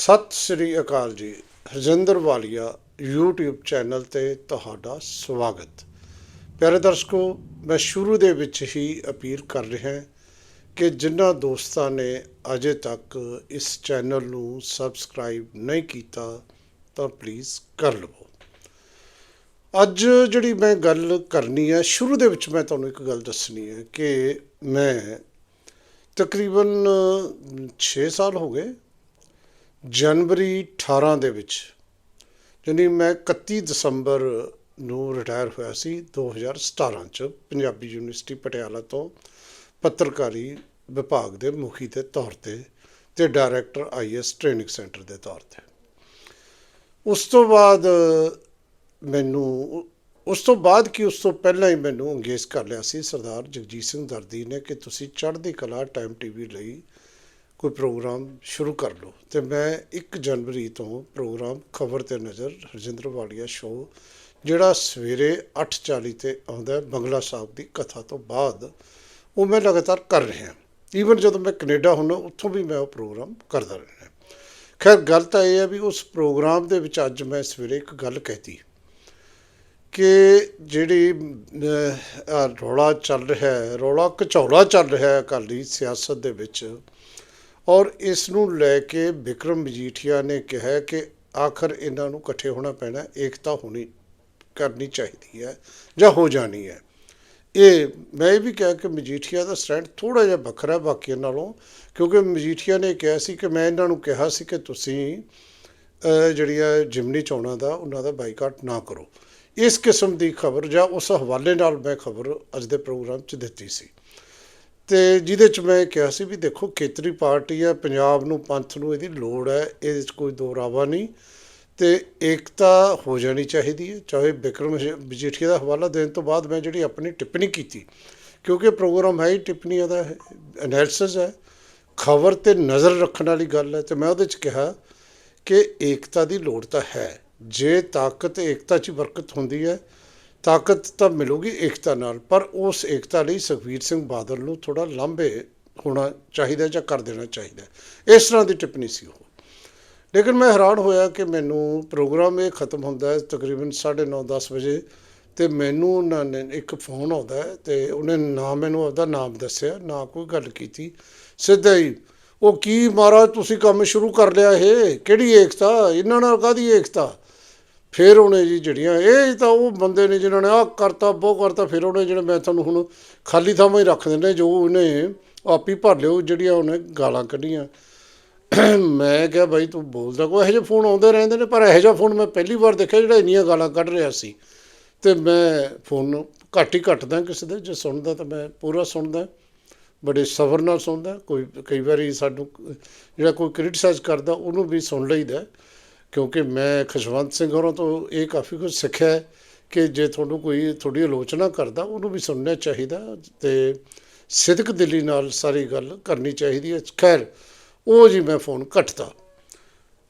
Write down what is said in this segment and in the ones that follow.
ਸਤਿ ਸ੍ਰੀ ਅਕਾਲ ਜੀ। ਹਰਜਿੰਦਰ ਵਾਲੀਆ, YouTube channel ਤੇ ਤੁਹਾਡਾ ਸਵਾਗਤ। ਪਿਆਰੇ ਦਰਸ਼ਕੋ, ਮੈਂ ਸ਼ੁਰੂ ਦੇ ਵਿੱਚ ਹੀ ਅਪੀਲ ਕਰ ਰਿਹਾ ਕਿ ਜਿਨ੍ਹਾਂ ਦੋਸਤਾਂ ਨੇ ਅਜੇ ਤੱਕ ਇਸ ਚੈਨਲ ਨੂੰ ਸਬਸਕ੍ਰਾਈਬ ਨਹੀਂ ਕੀਤਾ, ਤਾਂ ਪਲੀਜ਼ ਕਰ ਲਵੋ। ਅੱਜ ਜਿਹੜੀ ਮੈਂ ਗੱਲ ਕਰਨੀ ਹੈ, ਸ਼ੁਰੂ ਦੇ ਵਿੱਚ ਮੈਂ ਤੁਹਾਨੂੰ ਇੱਕ ਗੱਲ ਦੱਸਣੀ ਹੈ ਕਿ ਮੈਂ ਤਕਰੀਬਨ 6 ਸਾਲ ਹੋ ਗਏ ਜਨਵਰੀ 18 ਦੇ ਵਿੱਚ, ਯਾਨੀ ਮੈਂ 31 ਦਸੰਬਰ ਨੂੰ ਰਿਟਾਇਰ ਹੋਇਆ ਸੀ 2017 ਚ, ਪੰਜਾਬੀ ਯੂਨੀਵਰਸਿਟੀ ਪਟਿਆਲਾ ਤੋਂ ਪੱਤਰਕਾਰੀ ਵਿਭਾਗ ਦੇ ਮੁਖੀ ਦੇ ਤੌਰ ਤੇ ਤੇ ਡਾਇਰੈਕਟਰ ਆਈਐਸ ਟ੍ਰੇਨਿੰਗ ਸੈਂਟਰ ਦੇ ਤੌਰ ਤੇ। ਉਸ ਤੋਂ ਬਾਅਦ ਮੈਨੂੰ, ਉਸ ਤੋਂ ਬਾਅਦ ਕਿ ਉਸ ਤੋਂ ਪਹਿਲਾਂ ਹੀ ਮੈਨੂੰ ਅੰਗੇਜ ਕਰ ਲਿਆ ਸੀ ਸਰਦਾਰ ਜਗਜੀਤ ਸਿੰਘ ਦਰਦੀ ਨੇ ਕਿ ਤੁਸੀਂ ਚੜ੍ਹਦੀ ਕਲਾ ਟਾਈਮ ਟੀਵੀ ਲਈ ਕੋਈ ਪ੍ਰੋਗਰਾਮ ਸ਼ੁਰੂ ਕਰ ਲਓ। ਤੇ ਮੈਂ 1 ਜਨਵਰੀ ਤੋਂ ਪ੍ਰੋਗਰਾਮ ਖਬਰ ਤੇ ਨਜ਼ਰ ਹਰਜਿੰਦਰ ਵਾਲੀਆ ਸ਼ੋਅ ਜਿਹੜਾ ਸਵੇਰੇ 8:40 ਤੇ ਆਉਂਦਾ ਬੰਗਲਾ ਸਾਹਿਬ ਦੀ ਕਥਾ ਤੋਂ ਬਾਅਦ, ਉਹ ਮੈਂ ਲਗਾਤਾਰ ਕਰ ਰਿਹਾ ਈਵਨ ਜਦੋਂ ਮੈਂ ਕੈਨੇਡਾ ਹੁੰਦਾ, ਉੱਥੋਂ ਵੀ ਮੈਂ ਉਹ ਪ੍ਰੋਗਰਾਮ ਕਰਦਾ ਰਹਿੰਦਾ ਖੈਰ, ਗੱਲ ਤਾਂ ਇਹ ਹੈ ਵੀ ਉਸ ਪ੍ਰੋਗਰਾਮ ਦੇ ਵਿੱਚ ਅੱਜ ਮੈਂ ਸਵੇਰੇ ਇੱਕ ਗੱਲ ਕਹਿਤੀ ਕਿ ਜਿਹੜੀ ਰੌਲਾ ਚੱਲ ਰਿਹਾ ਹੈ, ਰੌਲਾ ਕਚੌਲਾ ਚੱਲ ਰਿਹਾ ਹੈ ਅਕਾਲੀ ਸਿਆਸਤ ਦੇ ਵਿੱਚ ਔਰ ਇਸ ਨੂੰ ਲੈ ਕੇ ਵਿਕਰਮ ਮਜੀਠੀਆ ਨੇ ਕਿਹਾ ਕਿ ਆਖਰ ਇਹਨਾਂ ਨੂੰ ਇਕੱਠੇ ਹੋਣਾ ਪੈਣਾ, ਏਕਤਾ ਹੋਣੀ ਕਰਨੀ ਚਾਹੀਦੀ ਹੈ ਜਾਂ ਹੋ ਜਾਣੀ ਹੈ। ਇਹ ਮੈਂ ਇਹ ਵੀ ਕਿਹਾ ਕਿ ਮਜੀਠੀਆ ਦਾ ਸਟੈਂਡ ਥੋੜਾ ਜਿਹਾ ਵੱਖਰਾ ਬਾਕੀਆਂ ਨਾਲੋਂ, ਕਿਉਂਕਿ ਮਜੀਠੀਆ ਨੇ ਕਿਹਾ ਸੀ ਕਿ ਮੈਂ ਇਹਨਾਂ ਨੂੰ ਕਿਹਾ ਸੀ ਕਿ ਤੁਸੀਂ ਜਿਹੜੀਆਂ ਜਿਮਨੀ ਚੋਣਾਂ ਦਾ, ਉਹਨਾਂ ਦਾ ਬਾਈਕਾਟ ਨਾ ਕਰੋ। ਇਸ ਕਿਸਮ ਦੀ ਖਬਰ ਜਾਂ ਉਸ ਹਵਾਲੇ ਨਾਲ ਮੈਂ ਖਬਰ ਅੱਜ ਦੇ ਪ੍ਰੋਗਰਾਮ 'ਚ ਦਿੱਤੀ ਸੀ। ਤੇ ਜਿਹਦੇ 'ਚ ਮੈਂ ਕਿਹਾ ਸੀ ਵੀ ਦੇਖੋ ਖੇਤਰੀ ਪਾਰਟੀ ਹੈ ਪੰਜਾਬ ਨੂੰ, ਪੰਥ ਨੂੰ ਇਹਦੀ ਲੋੜ ਹੈ, ਇਹਦੇ 'ਚ ਕੋਈ ਦੋ ਰਾਵਾ ਨਹੀਂ। ਤੇ ਏਕਤਾ ਹੋ ਜਾਣੀ ਚਾਹੀਦੀ ਹੈ, ਚਾਹੇ ਵਿਕਰਮ ਮਜੀਠੀਆ ਦਾ ਹਵਾਲਾ ਦੇਣ ਤੋਂ ਬਾਅਦ ਮੈਂ ਜਿਹੜੀ ਆਪਣੀ ਟਿੱਪਣੀ ਕੀਤੀ, ਕਿਉਂਕਿ ਪ੍ਰੋਗਰਾਮ ਹੈ ਹੀ ਟਿੱਪਣੀਆਂ ਦਾ ਐਨਾਲਿਸਿਸ ਹੈ। ਖਬਰ ਤੇ ਨਜ਼ਰ ਰੱਖਣ ਵਾਲੀ ਗੱਲ ਹੈ ਤੇ ਮੈਂ ਉਹਦੇ 'ਚ ਕਿਹਾ ਕਿ ਏਕਤਾ ਦੀ ਲੋੜ ਤਾਂ ਹੈ, ਜੇ ਤਾਕਤ ਏਕਤਾ 'ਚ ਬਰਕਤ ਹੁੰਦੀ ਹੈ ਤਾਕਤ ਤਾਂ ਮਿਲੂਗੀ ਏਕਤਾ ਨਾਲ, ਪਰ ਉਸ ਏਕਤਾ ਲਈ ਸੁਖਬੀਰ ਸਿੰਘ ਬਾਦਲ ਨੂੰ ਥੋੜਾ ਲਾਂਭੇ ਹੋਣਾ ਚਾਹੀਦਾ ਜਾਂ ਕਰ ਦੇਣਾ ਚਾਹੀਦਾ ਇਸ ਤਰ੍ਹਾਂ ਦੀ ਟਿੱਪਣੀ ਸੀ ਉਹ। ਲੇਕਿਨ ਮੈਂ ਹੈਰਾਨ ਹੋਇਆ ਕਿ ਮੈਨੂੰ ਪ੍ਰੋਗਰਾਮ ਇਹ ਖਤਮ ਹੁੰਦਾ ਹੈ ਤਕਰੀਬਨ 9:30 10 ਵਜੇ ਤੇ ਮੈਨੂੰ ਉਹਨਾਂ ਨੇ ਇੱਕ ਫੋਨ ਆਉਂਦਾ ਹੈ ਤੇ ਉਹਨੇ ਨਾ ਮੈਨੂੰ ਆਪਦਾ ਨਾਮ ਦੱਸਿਆ, ਨਾ ਕੋਈ ਗੱਲ ਕੀਤੀ। ਸਿੱਧਾ ਹੀ, ਉਹ ਕੀ ਮਹਾਰਾਜ ਤੁਸੀਂ ਕੰਮ ਸ਼ੁਰੂ ਕਰ ਲਿਆ ਇਹ? ਕਿਹੜੀ ਏਕਤਾ? ਇਹਨਾਂ ਨਾਲ ਕਾਦੀ ਏਕਤਾ? ਫਿਰ ਉਹਨੇ ਜੀ ਜਿਹੜੀਆਂ, ਇਹ ਤਾਂ ਉਹ ਬੰਦੇ ਨੇ ਜਿਨ੍ਹਾਂ ਨੇ ਆਹ ਕਰਤਾ, ਬਹੁ ਕਰਤਾ, ਫਿਰ ਉਹਨੇ ਜਿਹੜੇ ਮੈਂ ਤੁਹਾਨੂੰ ਹੁਣ ਖਾਲੀ ਥਾਵਾਂ ਹੀ ਰੱਖ ਦਿੰਦੇ ਜੋ ਉਹਨੇ ਆਪੀ ਭਰ ਲਿਓ, ਜਿਹੜੀਆਂ ਉਹਨੇ ਗਾਲਾਂ ਕੱਢੀਆਂ। ਮੈਂ ਕਿਹਾ ਬਾਈ ਤੂੰ ਬੋਲਦਾ ਕੋਈ ਇਹੋ ਜਿਹੇ ਫੋਨ ਆਉਂਦੇ ਰਹਿੰਦੇ ਨੇ, ਪਰ ਇਹੋ ਜਿਹਾ ਫੋਨ ਮੈਂ ਪਹਿਲੀ ਵਾਰ ਦੇਖਿਆ ਜਿਹੜਾ ਇੰਨੀਆਂ ਗਾਲਾਂ ਕੱਢ ਰਿਹਾ ਸੀ। ਤੇ ਮੈਂ ਫੋਨ ਘੱਟ ਹੀ ਘੱਟਦਾ ਕਿਸੇ ਦੇ, ਜੇ ਸੁਣਦਾ ਤਾਂ ਮੈਂ ਪੂਰਾ ਸੁਣਦਾ, ਬੜੇ ਸਬਰ ਨਾਲ ਸੁਣਦਾ। ਕੋਈ, ਕਈ ਵਾਰੀ ਸਾਨੂੰ ਜਿਹੜਾ ਕੋਈ ਕ੍ਰਿਟਿਸਾਈਜ਼ ਕਰਦਾ, ਉਹਨੂੰ ਵੀ ਸੁਣ ਲਈਦਾ। ਕਿਉਂਕਿ ਮੈਂ ਖਸ਼ਵੰਤ ਸਿੰਘ ਹੋਰਾਂ ਤੋਂ ਇਹ ਕਾਫੀ ਕੁਝ ਸਿੱਖਿਆ ਕਿ ਜੇ ਤੁਹਾਨੂੰ ਕੋਈ ਤੁਹਾਡੀ ਆਲੋਚਨਾ ਕਰਦਾ, ਉਹਨੂੰ ਵੀ ਸੁਣਨਾ ਚਾਹੀਦਾ ਤੇ ਸਿਦਕ ਦਿਲੀ ਨਾਲ ਸਾਰੀ ਗੱਲ ਕਰਨੀ ਚਾਹੀਦੀ ਹੈ। ਖੈਰ, ਉਹ ਜੀ ਮੈਂ ਫੋਨ ਕੱਟਦਾ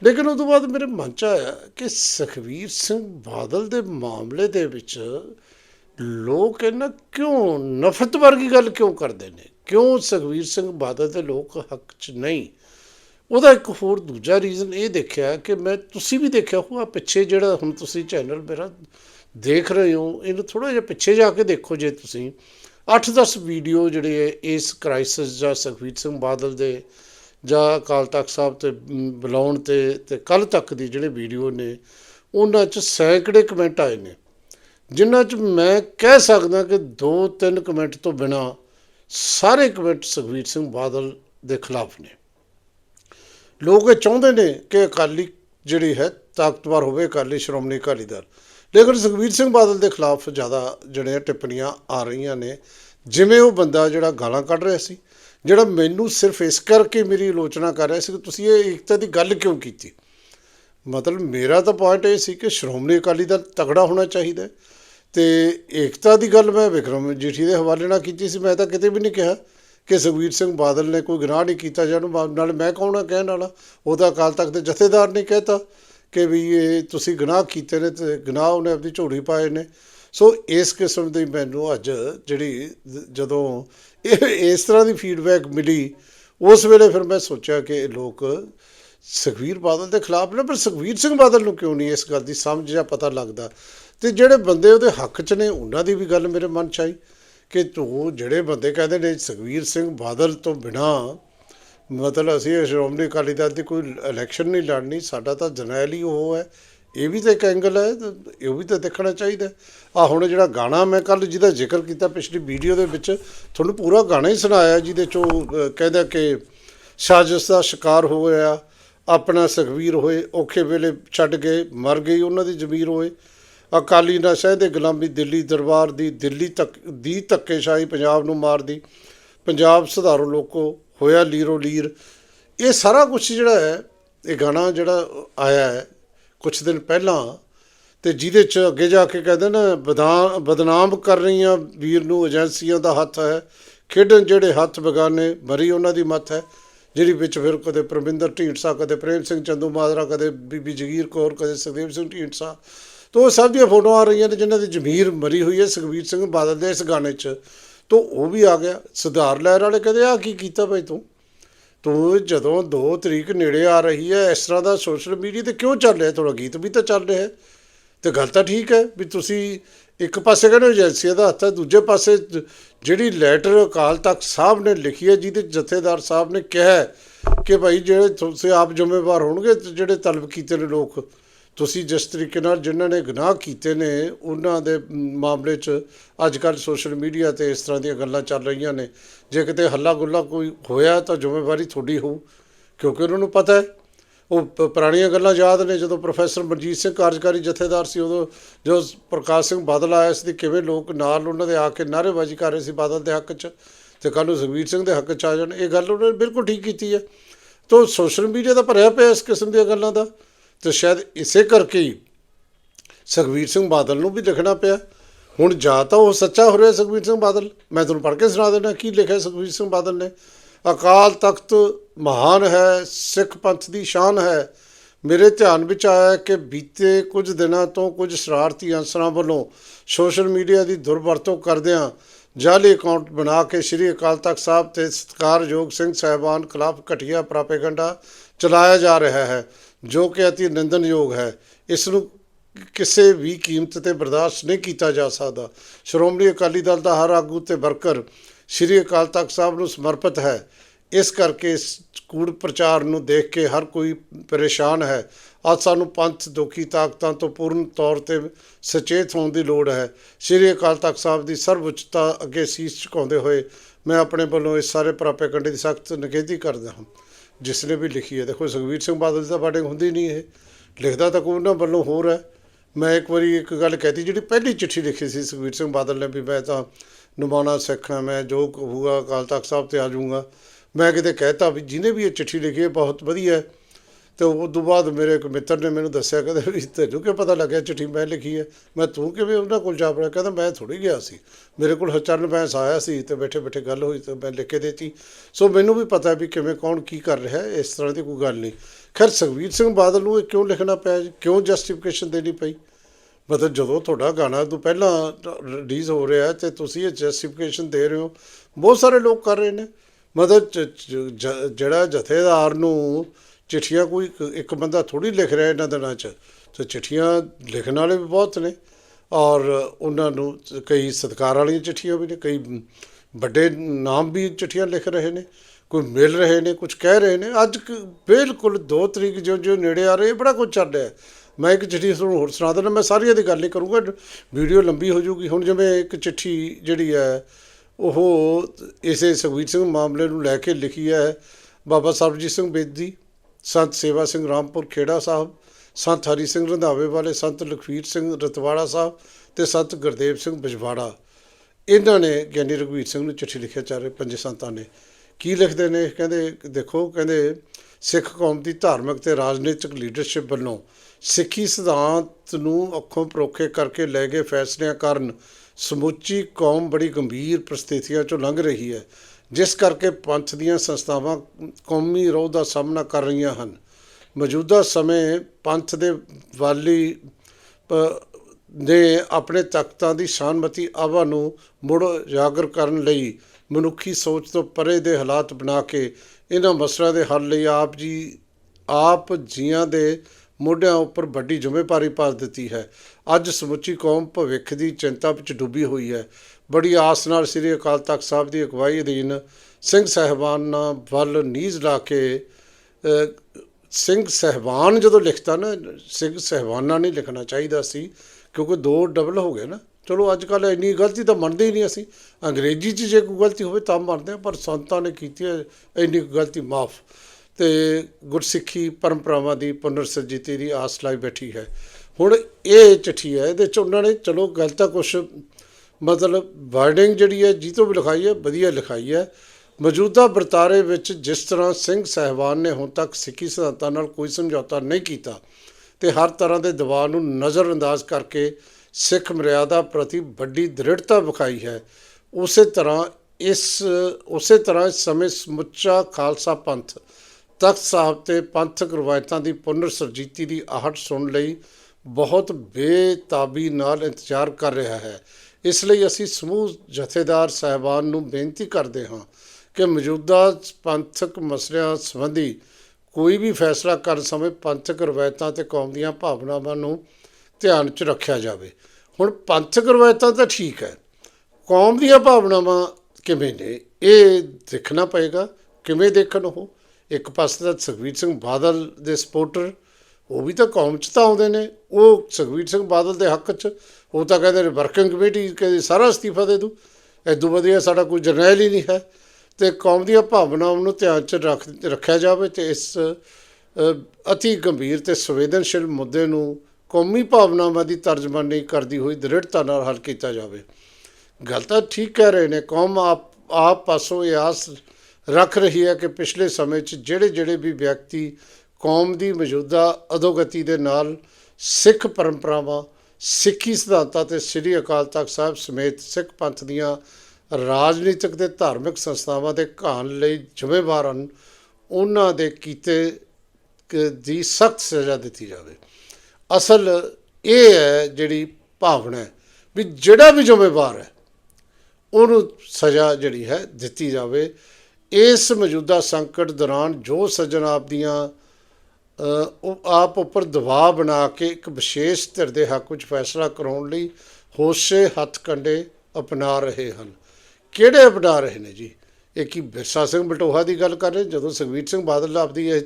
ਲੇਕਿਨ ਉਸ ਤੋਂ ਬਾਅਦ ਮੇਰੇ ਮਨ ਚ ਆਇਆ ਕਿ ਸੁਖਵੀਰ ਸਿੰਘ ਬਾਦਲ ਦੇ ਮਾਮਲੇ ਦੇ ਵਿੱਚ ਲੋਕ ਇਹਨਾਂ ਕਿਉਂ ਨਫ਼ਰਤ ਵਰਗੀ ਗੱਲ ਕਿਉਂ ਕਰਦੇ ਨੇ? ਕਿਉਂ ਸੁਖਵੀਰ ਸਿੰਘ ਬਾਦਲ ਦੇ ਲੋਕ ਹੱਕ 'ਚ ਨਹੀਂ? ਉਹਦਾ ਇੱਕ ਹੋਰ ਦੂਜਾ ਰੀਜ਼ਨ ਇਹ ਦੇਖਿਆ ਕਿ ਮੈਂ, ਤੁਸੀਂ ਵੀ ਦੇਖਿਆ ਹੋਊਗਾ, ਪਿੱਛੇ ਜਿਹੜਾ ਹੁਣ ਤੁਸੀਂ ਚੈਨਲ ਮੇਰਾ ਦੇਖ ਰਹੇ ਹੋ, ਇਹਨੂੰ ਥੋੜਾ ਜਿਹਾ ਪਿੱਛੇ ਜਾ ਕੇ ਦੇਖੋ ਜੇ ਤੁਸੀਂ। 8-10 ਵੀਡੀਓ ਜਿਹੜੇ ਹੈ, ਇਸ ਕ੍ਰਾਈਸਿਸ ਜਾਂ ਸੁਖਵੀਰ ਸਿੰਘ ਬਾਦਲ ਦੇ ਜਾਂ ਅਕਾਲ ਤਖਤ ਸਾਹਿਬ ਤੇ ਬੁਲਾਉਣ ਤੇ ਤੇ ਕੱਲ ਤੱਕ ਦੀ ਜਿਹੜੇ ਵੀਡੀਓ ਨੇ, ਉਹਨਾਂ 'ਚ ਸੈਂਕੜੇ ਕਮੈਂਟ ਆਏ ਨੇ। ਜਿਨ੍ਹਾਂ 'ਚ ਮੈਂ ਕਹਿ ਸਕਦਾ ਕਿ 2-3 ਕਮੈਂਟ ਤੋਂ ਬਿਨਾ ਸਾਰੇ ਕਮੈਂਟ ਸੁਖਵੀਰ ਸਿੰਘ ਬਾਦਲ ਦੇ ਖਿਲਾਫ ਨੇ। ਲੋਕ ਇਹ ਚਾਹੁੰਦੇ ਨੇ ਕਿ ਅਕਾਲੀ ਜਿਹੜੀ ਹੈ, ਤਾਕਤਵਰ ਹੋਵੇ ਅਕਾਲੀ ਸ਼੍ਰੋਮਣੀ ਅਕਾਲੀ ਦਲ। ਲੇਕਿਨ ਸੁਖਬੀਰ ਸਿੰਘ ਬਾਦਲ ਦੇ ਖਿਲਾਫ ਜ਼ਿਆਦਾ ਜਿਹੜੀਆਂ ਟਿੱਪਣੀਆਂ ਆ ਰਹੀਆਂ ਨੇ, ਜਿਵੇਂ ਉਹ ਬੰਦਾ ਜਿਹੜਾ ਗਾਲਾਂ ਕੱਢ ਰਿਹਾ ਸੀ, ਜਿਹੜਾ ਮੈਨੂੰ ਸਿਰਫ ਇਸ ਕਰਕੇ ਮੇਰੀ ਆਲੋਚਨਾ ਕਰ ਰਿਹਾ ਸੀ ਕਿ ਤੁਸੀਂ ਇਹ ਏਕਤਾ ਦੀ ਗੱਲ ਕਿਉਂ ਕੀਤੀ? ਮਤਲਬ ਮੇਰਾ ਤਾਂ ਪੁਆਇੰਟ ਇਹ ਸੀ ਕਿ ਸ਼੍ਰੋਮਣੀ ਅਕਾਲੀ ਦਲ ਤਗੜਾ ਹੋਣਾ ਚਾਹੀਦਾ ਹੈ। ਤੇ ਏਕਤਾ ਦੀ ਗੱਲ ਮੈਂ ਵਿਕਰਮ ਜੀਠੀ ਦੇ ਹਵਾਲੇ ਨਾਲ ਕੀਤੀ ਸੀ, ਮੈਂ ਤਾਂ ਕਿਤੇ ਵੀ ਨਹੀਂ ਕਿਹਾ। ਕਿ ਸੁਖਬੀਰ ਸਿੰਘ ਬਾਦਲ ਨੇ ਕੋਈ ਗੁਨਾਹ ਨਹੀਂ ਕੀਤਾ ਜਾਂ ਉਹਨੂੰ ਨਾਲ ਮੈਂ ਕੌਣ ਆ ਕਹਿਣ ਵਾਲਾ? ਉਹ ਤਾਂ ਅਕਾਲ ਤਖਤ ਦੇ ਜਥੇਦਾਰ ਨੇ ਕਹਿਤਾ ਕਿ ਵੀ ਇਹ ਤੁਸੀਂ ਗੁਨਾਹ ਕੀਤੇ ਨੇ ਤੇ ਗੁਨਾਹ ਉਹਨੇ ਆਪਣੀ ਝੋੜੀ ਪਾਏ ਨੇ। ਸੋ ਇਸ ਕਿਸਮ ਦੀ ਮੈਨੂੰ ਅੱਜ ਜਿਹੜੀ ਜਦੋਂ ਇਹ, ਇਸ ਤਰ੍ਹਾਂ ਦੀ ਫੀਡਬੈਕ ਮਿਲੀ, ਉਸ ਵੇਲੇ ਫਿਰ ਮੈਂ ਸੋਚਿਆ ਕਿ ਇਹ ਲੋਕ ਸੁਖਵੀਰ ਬਾਦਲ ਦੇ ਖਿਲਾਫ ਨੇ, ਪਰ ਸੁਖਵੀਰ ਸਿੰਘ ਬਾਦਲ ਨੂੰ ਕਿਉਂ ਨਹੀਂ ਇਸ ਗੱਲ ਦੀ ਸਮਝ ਜਾਂ ਪਤਾ ਲੱਗਦਾ? ਤੇ ਜਿਹੜੇ ਬੰਦੇ ਉਹਦੇ ਹੱਕ 'ਚ ਨੇ, ਉਹਨਾਂ ਦੀ ਵੀ ਗੱਲ ਮੇਰੇ ਮਨ 'ਚ ਆਈ। ਕਿ ਤੂੰ ਜਿਹੜੇ ਬੰਦੇ ਕਹਿੰਦੇ ਨੇ ਸੁਖਵੀਰ ਸਿੰਘ ਬਾਦਲ ਤੋਂ ਬਿਨਾ, ਮਤਲਬ ਅਸੀਂ ਸ਼੍ਰੋਮਣੀ ਅਕਾਲੀ ਦਲ ਦੀ ਕੋਈ ਇਲੈਕਸ਼ਨ ਨਹੀਂ ਲੜਨੀ, ਸਾਡਾ ਤਾਂ ਜਰਨੈਲ ਹੀ ਉਹ ਹੈ। ਇਹ ਵੀ ਤਾਂ ਇੱਕ ਐਂਗਲ ਹੈ ਤੇ ਇਹ ਵੀ ਤਾਂ ਦੇਖਣਾ ਚਾਹੀਦਾ ਆ ਹੁਣ ਜਿਹੜਾ ਗਾਣਾ ਮੈਂ ਕੱਲ ਜਿਹਦਾ ਜ਼ਿਕਰ ਕੀਤਾ ਪਿਛਲੀ ਵੀਡੀਓ ਦੇ ਵਿੱਚ, ਤੁਹਾਨੂੰ ਪੂਰਾ ਗਾਣਾ ਹੀ ਸੁਣਾਇਆ, ਜਿਹਦੇ ਚੋਂ ਕਹਿੰਦਾ ਕਿ ਸਾਜ਼ਿਸ਼ ਦਾ ਸ਼ਿਕਾਰ ਹੋ ਗਿਆ ਆਪਣਾ ਸੁਖਵੀਰ ਹੋਏ, ਔਖੇ ਵੇਲੇ ਛੱਡ ਗਏ, ਮਰ ਗਈ ਉਹਨਾਂ ਦੀ ਜ਼ਮੀਰ ਹੋਏ। ਅਕਾਲੀ ਨਸ਼ਾ ਦੇ ਗੁਲਾਮੀ ਦਿੱਲੀ ਦਰਬਾਰ ਦੀ ਦਿੱਲੀ ਤੱਕ ਦੀ ਧੱਕੇਸ਼ਾਹੀ ਪੰਜਾਬ ਨੂੰ ਮਾਰਦੀ। ਪੰਜਾਬ ਸੁਧਾਰੋ ਲੋਕੋ ਹੋਇਆ ਲੀਰੋ ਲੀਰ। ਇਹ ਸਾਰਾ ਕੁਝ ਜਿਹੜਾ ਹੈ, ਇਹ ਗਾਣਾ ਜਿਹੜਾ ਆਇਆ ਹੈ ਕੁਝ ਦਿਨ ਪਹਿਲਾਂ ਤੇ ਜਿਹਦੇ ਚ ਅੱਗੇ ਜਾ ਕੇ ਕਹਿੰਦੇ ਨਾ, ਬਦਾ- ਬਦਨਾਮ ਕਰ ਰਹੀਆਂ ਵੀਰ ਨੂੰ ਏਜੰਸੀਆਂ ਦਾ ਹੱਥ ਹੈ। ਖੇਡਣ ਜਿਹੜੇ ਹੱਥ ਬਗਾਨੇ, ਮਰੀ ਉਹਨਾਂ ਦੀ ਮੱਤ ਹੈ। ਜਿਹੜੀ ਵਿੱਚ ਫਿਰ ਕਦੇ ਪ੍ਰਵਿੰਦਰ ਢੀਂਡਸਾ, ਕਦੇ ਪ੍ਰੇਮ ਸਿੰਘ ਚੰਦੂ ਮਾਜਰਾ, ਕਦੇ ਬੀਬੀ ਜਗੀਰ ਕੌਰ, ਕਦੇ ਸੁਖਦੇਵ ਸਿੰਘ ਢੀਂਡਸਾ ਤੋ ਉਹ ਸਭ ਦੀਆਂ ਫੋਟੋਆਂ ਆ ਰਹੀਆਂ ਨੇ ਜਿਨ੍ਹਾਂ ਦੀ ਜ਼ਮੀਰ ਮਰੀ ਹੋਈ ਹੈ ਸੁਖਬੀਰ ਸਿੰਘ ਬਾਦਲ ਦੇ ਇਸ ਗਾਣੇ 'ਚ। ਤੋ ਉਹ ਵੀ ਆ ਗਿਆ। ਸੁਧਾਰ ਲਹਿਰ ਵਾਲੇ ਕਹਿੰਦੇ ਆ ਕੀ ਕੀਤਾ ਭਾਈ ਤੂੰ? ਤੂੰ ਜਦੋਂ 2 ਤਰੀਕ ਨੇੜੇ ਆ ਰਹੀ ਹੈ, ਇਸ ਤਰ੍ਹਾਂ ਦਾ ਸੋਸ਼ਲ ਮੀਡੀਆ ਤੇ ਕਿਉਂ ਚੱਲ ਰਿਹਾ? ਤੁਹਾਡਾ ਗੀਤ ਵੀ ਤਾਂ ਚੱਲ ਰਿਹਾ ਹੈ। ਤੇ ਗੱਲ ਤਾਂ ਠੀਕ ਹੈ ਵੀ ਤੁਸੀਂ ਇੱਕ ਪਾਸੇ ਕਹਿੰਦੇ ਹੋ ਏਜੰਸੀਆਂ ਦਾ ਹੱਥ ਹੈ, ਦੂਜੇ ਪਾਸੇ ਜਿਹੜੀ ਲੈਟਰ ਅਕਾਲ ਤਖਤ ਸਾਹਿਬ ਨੇ ਲਿਖੀ ਹੈ, ਜਿਹਦੇ ਜਥੇਦਾਰ ਸਾਹਿਬ ਨੇ ਕਿਹਾ ਕਿ ਭਾਈ ਜਿਹੜੇ ਤੁਸੀਂ ਆਪ ਜ਼ਿੰਮੇਵਾਰ ਹੋਣਗੇ ਜਿਹੜੇ ਤਲਬ ਕੀਤੇ ਨੇ ਲੋਕ ਤੁਸੀਂ ਜਿਸ ਤਰੀਕੇ ਨਾਲ ਜਿਨ੍ਹਾਂ ਨੇ ਗੁਨਾਹ ਕੀਤੇ ਨੇ, ਉਹਨਾਂ ਦੇ ਮਾਮਲੇ 'ਚ ਅੱਜ ਕੱਲ੍ਹ ਸੋਸ਼ਲ ਮੀਡੀਆ ਤੇ ਇਸ ਤਰ੍ਹਾਂ ਦੀਆਂ ਗੱਲਾਂ ਚੱਲ ਰਹੀਆਂ ਨੇ। ਜੇ ਕਿਤੇ ਹੱਲਾ ਗੁੱਲਾ ਕੋਈ ਹੋਇਆ ਤਾਂ ਜ਼ਿੰਮੇਵਾਰੀ ਤੁਹਾਡੀ ਹੋਊ, ਕਿਉਂਕਿ ਉਹਨਾਂ ਨੂੰ ਪਤਾ ਹੈ। ਉਹ ਪ- ਪੁਰਾਣੀਆਂ ਗੱਲਾਂ ਯਾਦ ਨੇ, ਜਦੋਂ ਪ੍ਰੋਫੈਸਰ ਮਨਜੀਤ ਸਿੰਘ ਕਾਰਜਕਾਰੀ ਜਥੇਦਾਰ ਸੀ, ਉਦੋਂ ਜੋ ਪ੍ਰਕਾਸ਼ ਸਿੰਘ ਬਾਦਲ ਆਇਆ ਸੀ, ਕਿਵੇਂ ਲੋਕ ਨਾਲ ਉਹਨਾਂ ਦੇ ਆ ਕੇ ਨਾਅਰੇਬਾਜ਼ੀ ਕਰ ਰਹੇ ਸੀ ਬਾਦਲ ਦੇ ਹੱਕ 'ਚ, ਤੇ ਕੱਲ੍ਹ ਨੂੰ ਸੁਖਬੀਰ ਸਿੰਘ ਦੇ ਹੱਕ 'ਚ ਆ ਜਾਣ। ਇਹ ਗੱਲ ਉਹਨਾਂ ਨੇ ਬਿਲਕੁਲ ਠੀਕ ਕੀਤੀ ਹੈ। ਤੋ ਸੋਸ਼ਲ ਮੀਡੀਆ ਦਾ ਭਰਿਆ ਪਿਆ ਇਸ ਕਿਸਮ ਦੀਆਂ ਗੱਲਾਂ ਦਾ। ਤੇ ਸ਼ਾਇਦ ਇਸੇ ਕਰਕੇ ਹੀ ਸੁਖਬੀਰ ਸਿੰਘ ਬਾਦਲ ਨੂੰ ਵੀ ਲਿਖਣਾ ਪਿਆ। ਹੁਣ ਜਾਂ ਤਾਂ ਉਹ ਸੱਚਾ ਹੋ ਰਿਹਾ ਸੁਖਬੀਰ ਸਿੰਘ ਬਾਦਲ। ਮੈਂ ਤੁਹਾਨੂੰ ਪੜ੍ਹ ਕੇ ਸੁਣਾ ਦੇਣਾ ਕੀ ਲਿਖਿਆ ਸੁਖਬੀਰ ਸਿੰਘ ਬਾਦਲ ਨੇ। ਅਕਾਲ ਤਖਤ ਮਹਾਨ ਹੈ, ਸਿੱਖ ਪੰਥ ਦੀ ਸ਼ਾਨ ਹੈ। ਮੇਰੇ ਧਿਆਨ ਵਿੱਚ ਆਇਆ ਕਿ ਬੀਤੇ ਕੁਝ ਦਿਨਾਂ ਤੋਂ ਕੁਝ ਸ਼ਰਾਰਤੀ ਅਨਸਰਾਂ ਵੱਲੋਂ ਸੋਸ਼ਲ ਮੀਡੀਆ ਦੀ ਦੁਰਵਰਤੋਂ ਕਰਦਿਆਂ ਜਾਲੀ ਅਕਾਊਂਟ ਬਣਾ ਕੇ ਸ੍ਰੀ ਅਕਾਲ ਤਖਤ ਸਾਹਿਬ ਤੇ ਸਤਿਕਾਰਯੋਗ ਸਿੰਘ ਸਾਹਿਬਾਨ ਖਿਲਾਫ ਘਟੀਆ ਪ੍ਰਾਪੇਗੰਡਾ ਚਲਾਇਆ ਜਾ ਰਿਹਾ ਹੈ। ਜੋ ਕਿ ਅਤੀ ਨਿੰਦਨਯੋਗ ਹੈ, ਇਸ ਨੂੰ ਕਿਸੇ ਵੀ ਕੀਮਤ ਤੇ ਬਰਦਾਸ਼ਤ ਨਹੀਂ ਕੀਤਾ ਜਾ ਸਕਦਾ। ਸ਼੍ਰੋਮਣੀ ਅਕਾਲੀ ਦਲ ਦਾ ਹਰ ਆਗੂ ਤੇ ਵਰਕਰ ਸ੍ਰੀ ਅਕਾਲ ਤਖਤ ਸਾਹਿਬ ਨੂੰ ਸਮਰਪਿਤ ਹੈ। ਇਸ ਕਰਕੇ ਇਸ ਕੂੜ ਪ੍ਰਚਾਰ ਨੂੰ ਦੇਖ ਕੇ ਹਰ ਕੋਈ ਪਰੇਸ਼ਾਨ ਹੈ। ਅੱਜ ਸਾਨੂੰ ਪੰਥ ਦੁਖੀ ਤਾਕਤਾਂ ਤੋਂ ਪੂਰਨ ਤੌਰ ਤੇ ਸੁਚੇਤ ਹੋਣ ਦੀ ਲੋੜ ਹੈ। ਸ੍ਰੀ ਅਕਾਲ ਤਖਤ ਸਾਹਿਬ ਦੀ ਸਰਵਉੱਚਤਾ ਅੱਗੇ ਸੀਸ ਝੁਕਾਉਂਦੇ ਹੋਏ ਮੈਂ ਆਪਣੇ ਵੱਲੋਂ ਇਸ ਸਾਰੇ ਪ੍ਰਾਪੇ ਪ੍ਰਾਪੇਕੰਡੇ ਦੀ ਸਖਤ ਨਿਖੇਧੀ ਕਰਦਾ ਹਾਂ। ਜਿਸ ਨੇ ਵੀ ਲਿਖੀ ਹੈ। ਦੇਖੋ ਸੁਖਬੀਰ ਸਿੰਘ ਬਾਦਲ ਦੀ ਤਾਂ ਬਾਟਿੰਗ ਹੁੰਦੀ ਨਹੀਂ ਇਹ। ਲਿਖਦਾ ਤਾਂ ਕੋਈ ਉਹਨਾਂ ਵੱਲੋਂ ਹੋਰ ਹੈ। ਮੈਂ ਇੱਕ ਵਾਰੀ ਇੱਕ ਗੱਲ ਕਹਿਤੀ, ਜਿਹੜੀ ਪਹਿਲੀ ਚਿੱਠੀ ਲਿਖੀ ਸੀ ਸੁਖਬੀਰ ਸਿੰਘ ਬਾਦਲ ਨੇ ਵੀ ਮੈਂ ਤਾਂ ਨਿਭਾਉਣਾ ਸਿੱਖ ਹਾਂ, ਮੈਂ ਜੋ ਹੋਊਗਾ ਅਕਾਲ ਤਖਤ ਸਾਹਿਬ ਤੇ ਆ ਜਾਊਂਗਾ। ਮੈਂ ਕਿਤੇ ਕਹਿਤਾ ਵੀ ਜਿਹਨੇ ਵੀ ਇਹ ਚਿੱਠੀ ਲਿਖੀ ਹੈ, ਬਹੁਤ ਵਧੀਆ ਹੈ। ਤੇ ਉਸ ਤੋਂ ਬਾਅਦ ਮੇਰੇ ਇੱਕ ਮਿੱਤਰ ਨੇ ਮੈਨੂੰ ਦੱਸਿਆ, ਕਹਿੰਦੇ ਵੀ ਤੈਨੂੰ ਕਿਉਂ ਪਤਾ ਲੱਗਿਆ ਚਿੱਠੀ ਮੈਂ ਲਿਖੀ ਹੈ? ਮੈਂ ਤੂੰ ਕਿਵੇਂ ਉਹਨਾਂ ਕੋਲ ਜਾ ਪੜਿਆ ਕਹਿੰਦਾ, ਮੈਂ ਥੋੜੀ ਗਿਆ ਸੀ। ਮੇਰੇ ਕੋਲ ਹਚਰਨ ਬੈਂਸ ਆਇਆ ਸੀ ਤੇ ਬੈਠੇ ਬੈਠੇ ਗੱਲ ਹੋਈ ਤੇ ਮੈਂ ਲਿਖ ਕੇ ਦਿੱਤੀ। ਸੋ ਮੈਨੂੰ ਵੀ ਪਤਾ ਵੀ ਕਿਵੇਂ ਕੌਣ ਕੀ ਕਰ ਰਿਹਾ ਇਸ ਤਰ੍ਹਾਂ ਦੀ ਕੋਈ ਗੱਲ ਨਹੀਂ। ਖੈਰ, ਸੁਖਬੀਰ ਸਿੰਘ ਬਾਦਲ ਨੂੰ ਇਹ ਕਿਉਂ ਲਿਖਣਾ ਪਿਆ? ਜੀ? ਕਿਉਂ ਜਸਟੀਫਿਕੇਸ਼ਨ ਦੇਣੀ ਪਈ? ਮਤਲਬ ਜਦੋਂ ਤੁਹਾਡਾ ਗਾਣਾ ਤੋਂ ਪਹਿਲਾਂ ਰਿਲੀਜ਼ ਹੋ ਰਿਹਾ ਹੈ ਤੇ ਤੁਸੀਂ ਇਹ ਜਸਟੀਫਿਕੇਸ਼ਨ ਦੇ ਰਹੇ ਹੋ, ਬਹੁਤ ਸਾਰੇ ਲੋਕ ਕਰ ਰਹੇ ਨੇ। ਮਤਲਬ ਜਿਹੜਾ ਜਥੇਦਾਰ ਨੂੰ ਚਿੱਠੀਆਂ ਕੋਈ ਇੱਕ- ਬੰਦਾ ਥੋੜੀ ਲਿਖ ਰਿਹਾ ਇਹਨਾਂ ਦਿਨਾਂ 'ਚ, ਤੇ ਚਿੱਠੀਆਂ ਲਿਖਣ ਵਾਲੇ ਵੀ ਬਹੁਤ ਨੇ। ਔਰ ਉਹਨਾਂ ਨੂੰ ਕਈ ਸਤਿਕਾਰ ਵਾਲੀਆਂ ਚਿੱਠੀਆਂ ਵੀ ਨੇ, ਕਈ ਵੱਡੇ ਨਾਮ ਵੀ ਚਿੱਠੀਆਂ ਲਿਖ ਰਹੇ ਨੇ, ਕੋਈ ਮਿਲ ਰਹੇ ਨੇ ਕੁਝ ਕਹਿ ਰਹੇ ਨੇ। ਅੱਜ ਬਿਲਕੁਲ 2 ਤਰੀਕ ਜੋ ਜੋ ਨੇੜੇ ਆ ਰਹੇ ਬੜਾ ਕੁਝ ਚੱਲ ਰਿਹਾ ਮੈਂ ਇੱਕ ਚਿੱਠੀ ਤੁਹਾਨੂੰ ਹੋਰ ਸੁਣਾ ਦਿੰਦਾ, ਮੈਂ ਸਾਰੀਆਂ ਦੀ ਗੱਲ ਨਹੀਂ ਕਰੂੰਗਾ। ਵੀਡੀਓ ਲੰਬੀ ਹੋ ਜਾਊਗੀ ਹੁਣ ਜਿਵੇਂ ਇੱਕ ਚਿੱਠੀ ਜਿਹੜੀ ਹੈ, ਉਹ ਇਸੇ ਸੁਖਬੀਰ ਸਿੰਘ ਮਾਮਲੇ ਨੂੰ ਲੈ ਕੇ ਲਿਖੀ ਹੈ ਬਾਬਾ ਸਰਬਜੀਤ ਸਿੰਘ ਬੇਦੀ। ਸੰਤ ਸੇਵਾ ਸਿੰਘ ਰਾਮਪੁਰ ਖੇੜਾ ਸਾਹਿਬ, ਸੰਤ ਹਰੀ ਸਿੰਘ ਰੰਧਾਵੇ ਵਾਲੇ, ਸੰਤ ਲਖਵੀਰ ਸਿੰਘ ਰਤਵਾੜਾ ਸਾਹਿਬ ਤੇ ਸੰਤ ਗੁਰਦੇਵ ਸਿੰਘ ਬਜਵਾੜਾ। ਇਹਨਾਂ ਨੇ ਗਿਆਨੀ ਰਘਵੀਰ ਸਿੰਘ ਨੂੰ ਚਿੱਠੀ ਲਿਖਿਆ ਚਾਰੇ ਪੰਜੇ ਸੰਤਾਂ ਨੇ। ਕੀ ਲਿਖਦੇ ਨੇ? ਕਹਿੰਦੇ, ਦੇਖੋ, ਕਹਿੰਦੇ, ਸਿੱਖ ਕੌਮ ਦੀ ਧਾਰਮਿਕ ਤੇ ਰਾਜਨੀਤਿਕ ਲੀਡਰਸ਼ਿਪ ਵੱਲੋਂ ਸਿੱਖੀ ਸਿਧਾਂਤ ਨੂੰ ਅੱਖੋਂ ਪਰੋਖੇ ਕਰਕੇ ਲੈ ਗਏ ਫੈਸਲਿਆਂ ਕਾਰਨ ਸਮੁੱਚੀ ਕੌਮ ਬੜੀ ਗੰਭੀਰ ਪ੍ਰਸਥਿਤੀਆਂ ਚੋਂ ਲੰਘ ਰਹੀ ਹੈ। ਜਿਸ ਕਰਕੇ ਪੰਥ ਦੀਆਂ ਸੰਸਥਾਵਾਂ ਕੌਮੀ ਰੋਹ ਦਾ ਸਾਹਮਣਾ ਕਰ ਰਹੀਆਂ ਹਨ। ਮੌਜੂਦਾ ਸਮੇਂ ਪੰਥ ਦੇ ਵਾਲੀ ਪ- ਨੇ ਆਪਣੇ ਤਖਤਾਂ ਦੀ ਸ਼ਾਨਮਤੀ ਆਵਾ ਨੂੰ ਮੁੜ ਉਜਾਗਰ ਕਰਨ ਲਈ ਮਨੁੱਖੀ ਸੋਚ ਤੋਂ ਪਰੇ ਦੇ ਹਾਲਾਤ ਬਣਾ ਕੇ ਇਹਨਾਂ ਮਸਲਿਆਂ ਦੇ ਹੱਲ ਲਈ ਆਪ ਜੀ, ਆਪ ਜੀਆਂ ਦੇ ਮੋਢਿਆਂ ਉੱਪਰ ਵੱਡੀ ਜ਼ਿੰਮੇਵਾਰੀ ਪਾ ਦਿੱਤੀ ਹੈ। ਅੱਜ ਸਮੁੱਚੀ ਕੌਮ ਭਵਿੱਖ ਦੀ ਚਿੰਤਾ ਵਿੱਚ ਡੁੱਬੀ ਹੋਈ ਹੈ। ਬੜੀ ਆਸ ਨਾਲ ਸ੍ਰੀ ਅਕਾਲ ਤਖਤ ਸਾਹਿਬ ਦੀ ਅਗਵਾਈ ਅਧੀਨ ਸਿੰਘ ਸਹਿਬਾਨਾਂ ਵੱਲ ਨੀਜ਼ ਲਾ ਕੇ ਸਿੰਘ ਸਹਿਬਾਨ ਜਦੋਂ ਲਿਖਤਾ ਨਾ, ਸਿੰਘ ਸਹਿਬਾਨਾਂ ਨਹੀਂ ਲਿਖਣਾ ਚਾਹੀਦਾ ਸੀ, ਕਿਉਂਕਿ ਦੋ ਡਬਲ ਹੋ ਗਏ ਨਾ। ਚਲੋ ਅੱਜ ਕੱਲ ਇੰਨੀ ਗਲਤੀ ਤਾਂ ਮੰਨਦੇ ਹੀ ਨਹੀਂ ਅਸੀਂ। ਅੰਗਰੇਜ਼ੀ 'ਚ ਜੇ ਕੋਈ ਗਲਤੀ ਹੋਵੇ ਤਾਂ ਮੰਨਦੇ ਹਾਂ ਪਰ ਸੰਤਾਂ ਨੇ ਕੀਤੀ ਹੈ, ਇੰਨੀ ਕੁ ਗਲਤੀ ਮਾਫ। ਤੇ ਗੁਰਸਿੱਖੀ ਪਰੰਪਰਾਵਾਂ ਦੀ ਪੁਨਰ ਸਰਜੀਤੀ ਦੀ ਆਸ ਲਾਈ ਬੈਠੀ ਹੈ। ਹੁਣ ਇਹ ਚਿੱਠੀ ਹੈ, ਇਹਦੇ 'ਚ ਉਹਨਾਂ ਨੇ, ਚਲੋ ਗੱਲ ਤਾਂ ਕੁਛ ਮਤਲਬ ਵਰਡਿੰਗ ਜਿਹੜੀ ਹੈ ਜੀ ਵੀ ਲਿਖਾਈ ਹੈ, ਵਧੀਆ ਲਿਖਾਈ ਹੈ। ਮੌਜੂਦਾ ਵਰਤਾਰੇ ਵਿੱਚ ਜਿਸ ਤਰ੍ਹਾਂ ਸਿੰਘ ਸਹਿਬਾਨ ਨੇ ਹੁਣ ਤੱਕ ਸਿੱਖੀ ਸਿਧਾਂਤਾਂ ਨਾਲ ਕੋਈ ਸਮਝੌਤਾ ਨਹੀਂ ਕੀਤਾ ਤੇ ਹਰ ਤਰ੍ਹਾਂ ਦੇ ਦਬਾਅ ਨੂੰ ਨਜ਼ਰਅੰਦਾਜ਼ ਕਰਕੇ ਸਿੱਖ ਮਰਿਆਦਾ ਪ੍ਰਤੀ ਵੱਡੀ ਦ੍ਰਿੜਤਾ ਵਿਖਾਈ ਹੈ। ਉਸੇ ਤਰ੍ਹਾਂ ਇਸ, ਉਸੇ ਤਰ੍ਹਾਂ ਇਸ ਸਮੇਂ ਸਮੁੱਚਾ ਖਾਲਸਾ ਪੰਥ, ਤਖਤ ਸਾਹਿਬ ਤੇ ਪੰਥਕ ਰਵਾਇਤਾਂ ਦੀ ਪੁਨਰ ਸਰਜੀਤੀ ਦੀ ਆਹਟ ਸੁਣ ਲਈ ਬਹੁਤ ਬੇਤਾਬੀ ਨਾਲ ਇੰਤਜ਼ਾਰ ਕਰ ਰਿਹਾ ਹੈ। ਇਸ ਲਈ ਅਸੀਂ ਸਮੂਹ ਜਥੇਦਾਰ ਸਾਹਿਬਾਨ ਨੂੰ ਬੇਨਤੀ ਕਰਦੇ ਹਾਂ ਕਿ ਮੌਜੂਦਾ ਪੰਥਕ ਮਸਲਿਆਂ ਸੰਬੰਧੀ ਕੋਈ ਵੀ ਫੈਸਲਾ ਕਰਨ ਸਮੇਂ ਪੰਥਕ ਰਵਾਇਤਾਂ ਤੇ ਕੌਮ ਦੀਆਂ ਭਾਵਨਾਵਾਂ ਨੂੰ ਧਿਆਨ 'ਚ ਰੱਖਿਆ ਜਾਵੇ। ਹੁਣ ਪੰਥਕ ਰਵਾਇਤਾਂ ਤਾਂ ਠੀਕ ਹੈ। ਕੌਮ ਦੀਆਂ ਭਾਵਨਾਵਾਂ ਕਿਵੇਂ ਨੇ? ਇਹ ਦੇਖਣਾ ਪਏਗਾ। ਕਿਵੇਂ ਦੇਖਣ ਉਹ? ਇੱਕ ਪਾਸੇ ਤਾਂ ਸੁਖਬੀਰ ਸਿੰਘ ਬਾਦਲ ਦੇ ਸਪੋਰਟਰ, ਉਹ ਵੀ ਤਾਂ ਕੌਮ 'ਚ ਤਾਂ ਆਉਂਦੇ ਨੇ। ਉਹ ਸੁਖਬੀਰ ਸਿੰਘ ਬਾਦਲ ਦੇ ਹੱਕ 'ਚ ਉਹ ਤਾਂ ਕਹਿੰਦੇ ਨੇ ਵਰਕਿੰਗ ਕਮੇਟੀ ਕਹਿੰਦੀ ਸਾਰਾ ਅਸਤੀਫਾ ਦੇ ਦੂ ਐਦੋਂ ਵਧੀਆ ਸਾਡਾ ਕੋਈ ਜਰਨੈਲ ਹੀ ਨਹੀਂ ਹੈ। ਤੇ ਕੌਮ ਦੀਆਂ ਭਾਵਨਾਵਾਂ ਨੂੰ ਧਿਆਨ 'ਚ ਰੱਖ, ਰੱਖਿਆ ਜਾਵੇ ਤੇ ਇਸ ਅਤੀ ਗੰਭੀਰ ਤੇ ਸੰਵੇਦਨਸ਼ੀਲ ਮੁੱਦੇ ਨੂੰ ਕੌਮੀ ਭਾਵਨਾਵਾਂ ਦੀ ਤਰਜਮਾਨੀ ਕਰਦੀ ਹੋਈ ਦ੍ਰਿੜਤਾ ਨਾਲ ਹੱਲ ਕੀਤਾ ਜਾਵੇ। ਗੱਲ ਤਾਂ ਠੀਕ ਕਹਿ ਰਹੇ ਨੇ, ਕੌਮ ਆਪ ਆਪ ਪਾਸੋਂ ਇਹ ਆਸ ਰੱਖ ਰਹੀ ਹੈ ਕਿ ਪਿਛਲੇ ਸਮੇਂ 'ਚ ਜਿਹੜੇ ਜਿਹੜੇ ਵੀ ਵਿਅਕਤੀ ਕੌਮ ਦੀ ਮੌਜੂਦਾ ਅਧੋਗਤੀ ਦੇ ਨਾਲ ਸਿੱਖ ਪਰੰਪਰਾਵਾਂ ਸਿੱਖੀ ਸਿਧਾਂਤਾਂ ਤੇ ਸ੍ਰੀ ਅਕਾਲ ਤਖਤ ਸਾਹਿਬ ਸਮੇਤ ਸਿੱਖ ਪੰਥ ਦੀਆਂ ਰਾਜਨੀਤਿਕ ਤੇ ਧਾਰਮਿਕ ਸੰਸਥਾਵਾਂ ਦੇ ਘਾਣ ਲਈ ਜ਼ਿੰਮੇਵਾਰ ਹਨ ਉਹਨਾਂ ਦੇ ਕੀਤੇ ਕ- ਦੀ ਸਖਤ ਸਜ਼ਾ ਦਿੱਤੀ ਜਾਵੇ। ਅਸਲ ਇਹ ਹੈ ਜਿਹੜੀ ਭਾਵਨਾ ਹੈ ਵੀ ਜਿਹੜਾ ਵੀ ਜ਼ਿੰਮੇਵਾਰ ਹੈ, ਉਹਨੂੰ ਸਜ਼ਾ ਜਿਹੜੀ ਹੈ ਦਿੱਤੀ ਜਾਵੇ। ਇਸ ਮੌਜੂਦਾ ਸੰਕਟ ਦੌਰਾਨ ਜੋ ਸੱਜਣ ਆਪ ਦੀਆਂ ਉਹ ਆਪ ਉੱਪਰ ਦਬਾਅ ਬਣਾ ਕੇ ਇੱਕ ਵਿਸ਼ੇਸ਼ ਧਿਰ ਦੇ ਹੱਕ ਵਿੱਚ ਫੈਸਲਾ ਕਰਾਉਣ ਲਈ ਹੋਸ਼ੇ ਹੱਥ ਕੰਡੇ ਅਪਣਾ ਰਹੇ ਹਨ। ਕਿਹੜੇ ਅਪਣਾ ਰਹੇ ਨੇ ਜੀ? ਇਹ ਕੀ ਬਿਰਸਾ ਸਿੰਘ ਬਟੋਹਾ ਦੀ ਗੱਲ ਕਰ ਰਹੇ? ਜਦੋਂ ਸੁਖਬੀਰ ਸਿੰਘ ਬਾਦਲ ਆਪਦੀ ਇਹ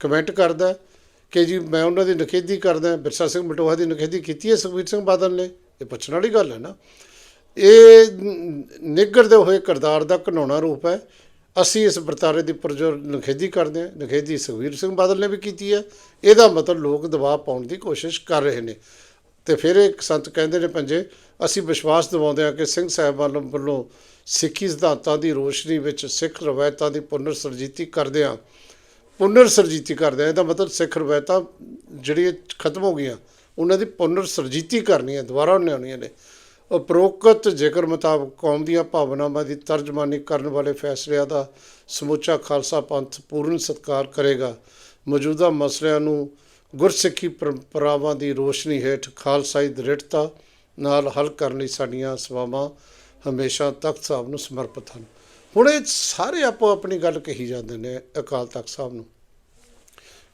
ਕਮੈਂਟ ਕਰਦਾ ਕਿ ਜੀ ਮੈਂ ਉਹਨਾਂ ਦੀ ਨਿਖੇਧੀ ਕਰਦਾ ਬਿਰਸਾ ਸਿੰਘ ਬਟੋਹਾ ਦੀ ਨਿਖੇਧੀ ਕੀਤੀ ਹੈ ਸੁਖਬੀਰ ਸਿੰਘ ਬਾਦਲ ਨੇ? ਇਹ ਪੁੱਛਣ ਵਾਲੀ ਗੱਲ ਹੈ ਨਾ। ਇਹ ਨਿੱਗਰਦੇ ਹੋਏ ਕਿਰਦਾਰ ਦਾ ਘਨਾਉਣਾ ਰੂਪ ਹੈ। ਅਸੀਂ ਇਸ ਵਰਤਾਰੇ ਦੀ ਪ੍ਰਜੋਰ ਨਿਖੇਧੀ ਕਰਦੇ ਹਾਂ। ਨਿਖੇਧੀ ਸੁਖਬੀਰ ਸਿੰਘ ਬਾਦਲ ਨੇ ਵੀ ਕੀਤੀ ਹੈ। ਇਹਦਾ ਮਤਲਬ ਲੋਕ ਦਬਾਅ ਪਾਉਣ ਦੀ ਕੋਸ਼ਿਸ਼ ਕਰ ਰਹੇ ਨੇ। ਤੇ ਫਿਰ ਇੱਕ ਸੰਤ ਕਹਿੰਦੇ ਨੇ ਪੰਜੇ ਅਸੀਂ ਵਿਸ਼ਵਾਸ ਦਿਵਾਉਂਦੇ ਹਾਂ ਕਿ ਸਿੰਘ ਸਾਹਿਬ ਵੱਲੋਂ ਸਿੱਖੀ ਸਿਧਾਂਤਾਂ ਦੀ ਰੋਸ਼ਨੀ ਵਿੱਚ ਸਿੱਖ ਰਵਾਇਤਾਂ ਦੀ ਪੁਨਰ ਸਰਜੀਤੀ ਕਰਦੇ ਹਾਂ। ਪੁਨਰ ਸਰਜੀਤੀ ਕਰਦੇ ਹਾਂ। ਇਹਦਾ ਮਤਲਬ ਸਿੱਖ ਰਵਾਇਤਾਂ ਜਿਹੜੀਆਂ ਖਤਮ ਹੋ ਗਈਆਂ, ਉਹਨਾਂ ਦੀ ਪੁਨਰ ਸਰਜੀਤੀ ਕਰਨੀ ਹੈ। ਦੁਬਾਰਾ ਲਿਆਉਣੀਆਂ ਨੇ। ਉਪਰੋਕਤ ਜ਼ਿਕਰ ਮੁਤਾਬਕ ਕੌਮ ਦੀਆਂ ਭਾਵਨਾਵਾਂ ਦੀ ਤਰਜਮਾਨੀ ਕਰਨ ਵਾਲੇ ਫੈਸਲਿਆਂ ਦਾ ਸਮੁੱਚਾ ਖਾਲਸਾ ਪੰਥ ਪੂਰਨ ਸਤਿਕਾਰ ਕਰੇਗਾ। ਮੌਜੂਦਾ ਮਸਲਿਆਂ ਨੂੰ ਗੁਰਸਿੱਖੀ ਪਰੰਪਰਾਵਾਂ ਦੀ ਰੋਸ਼ਨੀ ਹੇਠ ਖਾਲਸਾਈ ਦ੍ਰਿੜਤਾ ਨਾਲ ਹੱਲ ਕਰਨ ਲਈ ਸਾਡੀਆਂ ਸੇਵਾਵਾਂ ਹਮੇਸ਼ਾ ਤਖਤ ਸਾਹਿਬ ਨੂੰ ਸਮਰਪਿਤ ਹਨ। ਹੁਣ ਇਹ ਸਾਰੇ ਆਪੋ ਆਪਣੀ ਗੱਲ ਕਹੀ ਜਾਂਦੇ ਨੇ ਅਕਾਲ ਤਖਤ ਸਾਹਿਬ ਨੂੰ।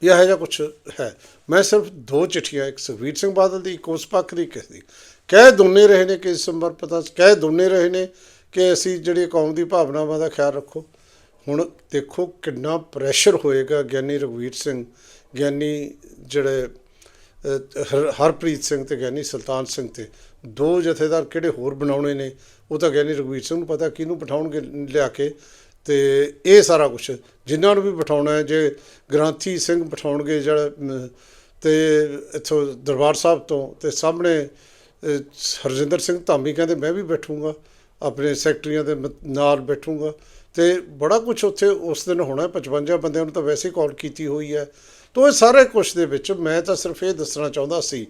ਇਹ ਹੈ ਜਾਂ ਕੁਝ ਹੈ। ਮੈਂ ਸਿਰਫ ਦੋ ਚਿੱਠੀਆਂ, ਇੱਕ ਸੁਖਬੀਰ ਸਿੰਘ ਬਾਦਲ ਦੀ, ਇੱਕ ਉਸ ਪੱਖ ਦੀ ਕਿਸ ਦੀ ਕਹਿ ਦੋਨੇ ਰਹੇ ਨੇ ਕਿ ਸਮਰਪਿਤਾ ਕਹਿ ਦੋਨੇ ਰਹੇ ਨੇ ਕਿ ਅਸੀਂ ਜਿਹੜੀ ਕੌਮ ਦੀ ਭਾਵਨਾਵਾਂ ਦਾ ਖਿਆਲ ਰੱਖੋ। ਹੁਣ ਦੇਖੋ ਕਿੰਨਾ ਪ੍ਰੈਸ਼ਰ ਹੋਏਗਾ ਗਿਆਨੀ ਰਘਵੀਰ ਸਿੰਘ ਗਿਆਨੀ ਜਿਹੜੇ ਹਰ- ਹਰਪ੍ਰੀਤ ਸਿੰਘ ਤੇ ਗਿਆਨੀ ਸੁਲਤਾਨ ਸਿੰਘ ਤੇ। ਦੋ ਜਥੇਦਾਰ ਕਿਹੜੇ ਹੋਰ ਬਣਾਉਣੇ ਨੇ ਉਹ ਤਾਂ ਗਿਆਨੀ ਰਘਵੀਰ ਸਿੰਘ ਨੂੰ ਪਤਾ ਕਿਹਨੂੰ ਬਿਠਾਉਣਗੇ ਲਿਆ ਕੇ ਤੇ ਇਹ ਸਾਰਾ ਕੁਝ ਜਿਨ੍ਹਾਂ ਨੂੰ ਵੀ ਬਿਠਾਉਣਾ ਹੈ ਜੇ ਗ੍ਰਾਂਥੀ ਸਿੰਘ ਬਿਠਾਉਣਗੇ ਜਿਹੜਾ ਅਮ, ਤੇ ਇੱਥੋਂ ਦਰਬਾਰ ਸਾਹਿਬ ਤੋਂ ਤੇ ਸਾਹਮਣੇ ਹਰਜਿੰਦਰ ਸਿੰਘ ਧਾਮੀ ਕਹਿੰਦੇ ਮੈਂ ਵੀ ਬੈਠੂੰਗਾ ਆਪਣੇ ਸੈਕਟਰੀਆਂ ਦੇ ਮ- ਨਾਲ ਬੈਠੂੰਗਾ। ਤੇ ਬੜਾ ਕੁਝ ਉੱਥੇ ਉਸ ਦਿਨ ਹੋਣਾ ਹੈ, 55 ਬੰਦਿਆਂ ਨੂੰ ਤਾਂ ਵੈਸੇ ਹੀ ਕਾਲ ਕੀਤੀ ਹੋਈ ਹੈ। ਤੋ ਇਹ ਸਾਰੇ ਕੁਝ ਦੇ ਵਿੱਚ ਮੈਂ ਤਾਂ ਸਿਰਫ ਇਹ ਦੱਸਣਾ ਚਾਹੁੰਦਾ ਸੀ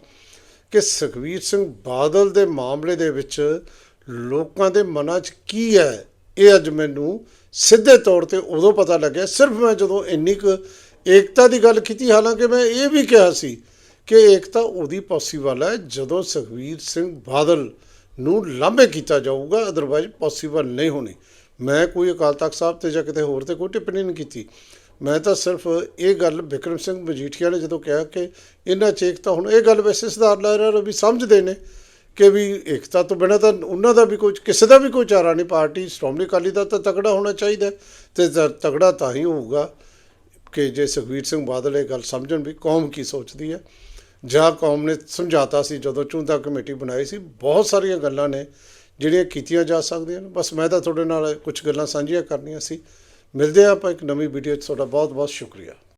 ਕਿ ਸੁਖਵੀਰ ਸਿੰਘ ਬਾਦਲ ਦੇ ਮਾਮਲੇ ਦੇ ਵਿੱਚ ਲੋਕਾਂ ਦੇ ਮਨਾਂ 'ਚ ਕੀ ਹੈ? ਇਹ ਅੱਜ ਮੈਨੂੰ ਸਿੱਧੇ ਤੌਰ ਤੇ ਉਦੋਂ ਪਤਾ ਲੱਗਿਆ ਸਿਰਫ ਮੈਂ ਜਦੋਂ ਇੰਨੀ ਕੁ ਏਕਤਾ ਦੀ ਗੱਲ ਕੀਤੀ ਹਾਲਾਂਕਿ ਮੈਂ ਇਹ ਵੀ ਕਿਹਾ ਸੀ ਕਿ ਏਕਤਾ ਉਹਦੀ ਪੋਸੀਬਲ ਹੈ, ਜਦੋਂ ਸੁਖਵੀਰ ਸਿੰਘ ਬਾਦਲ ਨੂੰ ਲਾਂਭੇ ਕੀਤਾ ਜਾਊਗਾ ਅਦਰਵਾਈਜ਼ ਪੋਸੀਬਲ ਨਹੀਂ ਹੋਣੀ। ਮੈਂ ਕੋਈ ਅਕਾਲ ਤਖਤ ਸਾਹਿਬ ਤੇ ਜਾਂ ਕਿਤੇ ਹੋਰ ਤੇ ਕੋਈ ਟਿੱਪਣੀ ਨਹੀਂ ਕੀਤੀ। ਮੈਂ ਤਾਂ ਸਿਰਫ ਇਹ ਗੱਲ ਵਿਕਰਮ ਸਿੰਘ ਮਜੀਠੀਆ ਨੇ ਜਦੋਂ ਕਿਹਾ ਕਿ ਇਹਨਾਂ 'ਚ ਏਕਤਾ, ਹੁਣ ਇਹ ਗੱਲ ਵੈਸੇ ਸੁਧਾਰ ਲਹਿਰਾ ਵੀ ਸਮਝਦੇ ਨੇ ਕਿ ਵੀ ਏਕਤਾ ਤੋਂ ਬਿਨਾਂ ਤਾਂ ਉਹਨਾਂ ਦਾ ਵੀ ਕੋਈ, ਕਿਸੇ ਦਾ ਵੀ ਕੋਈ ਚਾਰਾ ਨਹੀਂ। ਪਾਰਟੀ ਸ਼੍ਰੋਮਣੀ ਅਕਾਲੀ ਦਾ ਤਾਂ ਤਕੜਾ ਹੋਣਾ ਚਾਹੀਦਾ ਹੈ ਤੇ ਤ- ਤਕੜਾ ਤਾਂ ਹੀ ਹੋਊਗਾ ਕਿ ਜੇ ਸੁਖਬੀਰ ਸਿੰਘ ਬਾਦਲ ਇਹ ਗੱਲ ਸਮਝਣ ਵੀ ਕੌਮ ਕੀ ਸੋਚਦੀ ਹੈ। ਜਾਂ ਕੌਮ ਨੇ ਸਮਝਾਤਾ ਸੀ ਜਦੋਂ ਚੁਣਦਾ ਕਮੇਟੀ ਬਣਾਈ ਸੀ, ਬਹੁਤ ਸਾਰੀਆਂ ਗੱਲਾਂ ਨੇ ਜਿਹੜੀਆਂ ਕੀਤੀਆਂ ਜਾ ਸਕਦੀਆਂ ਨੇ। ਬਸ ਮੈਂ ਤਾਂ ਤੁਹਾਡੇ ਨਾਲ ਕੁਝ ਗੱਲਾਂ ਸਾਂਝੀਆਂ ਕਰਨੀਆਂ ਸੀ। ਮਿਲਦੇ ਹਾਂ ਆਪਾਂ ਇੱਕ ਨਵੀਂ ਵੀਡੀਓ 'ਚ। ਤੁਹਾਡਾ ਬਹੁਤ ਬਹੁਤ ਸ਼ੁਕਰੀਆ।